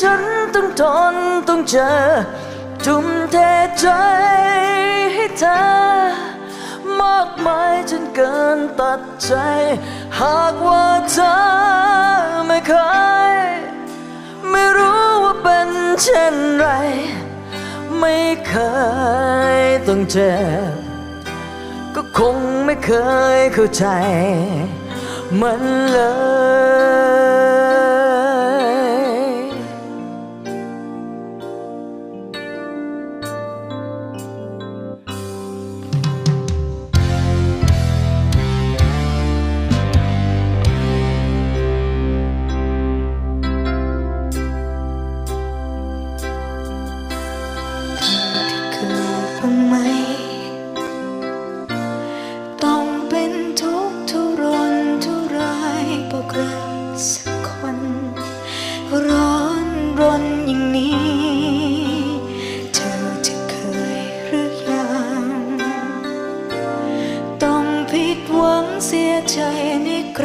ฉันต้องทนต้องเจอ ทุ่มเทใจให้เธอ มากมายจนเกินตัดใจ หากว่าเธอไม่เคย ไม่รู้ว่าเป็นเช่นไร ไม่เคยต้องเจอก็คงไม่เคยเข้าใจ มันเลย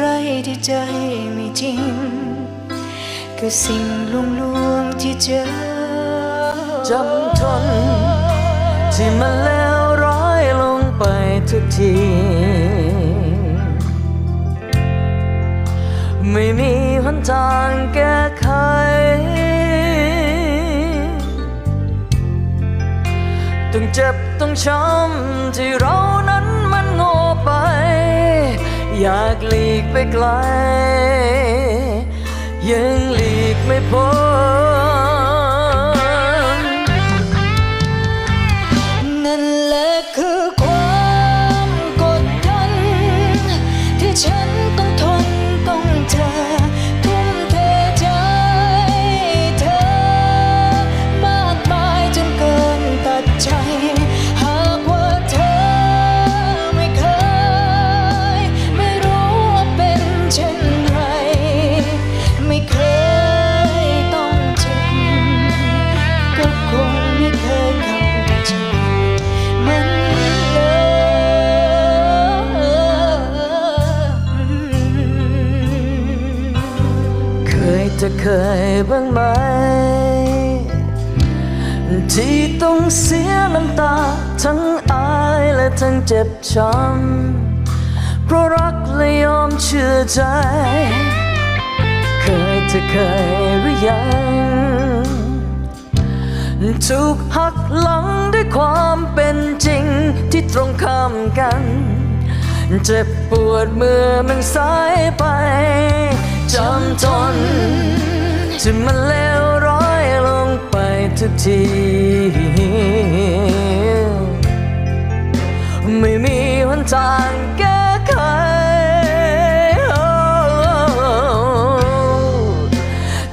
รที่ใจไม่จริง คือสิ่งลวงลวงๆที่เจอจำทน ที่มันแล้วร้อยลงไปทุกที ไม่มีหนทางแก้ไข ต้องเจ็บต้องช้ำที่เรานั้นมันโง่ไป อยากหลีกไปไกล ยังหลีกไม่พ้น เคยจะเคยบ้างไหม ที่ต้องเสียน้ำตา ทั้งอายและทั้งเจ็บช้ำเพราะรักและยอมเชื่อใจ เคยจะเคยหรือยังถูกหักหลังด้วยความเป็นจริงที่ตรงข้ามกัน เจ็บปวดเมื่อมันสายไป จำทนที่มันเลวร้อยลงไปทุกที ไม่มีหนทางแก้ไข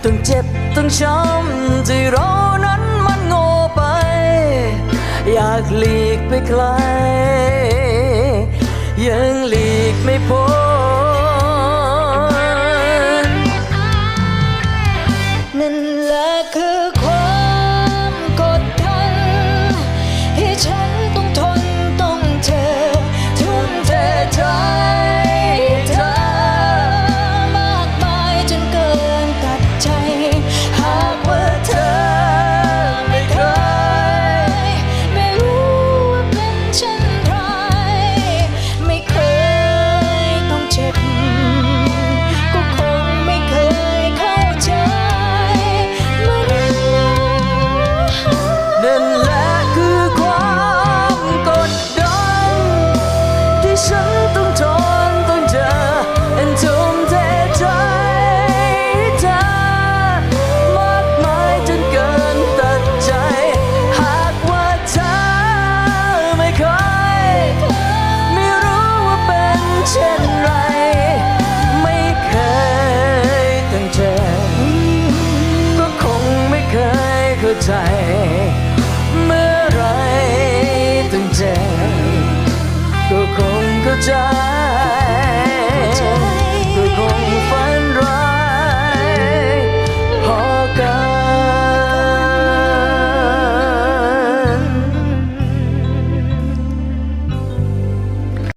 ต้องเจ็บต้องช้ำที่เรานั้นมันโง่ไป อยากหลีกไปไกลยังหลีก ย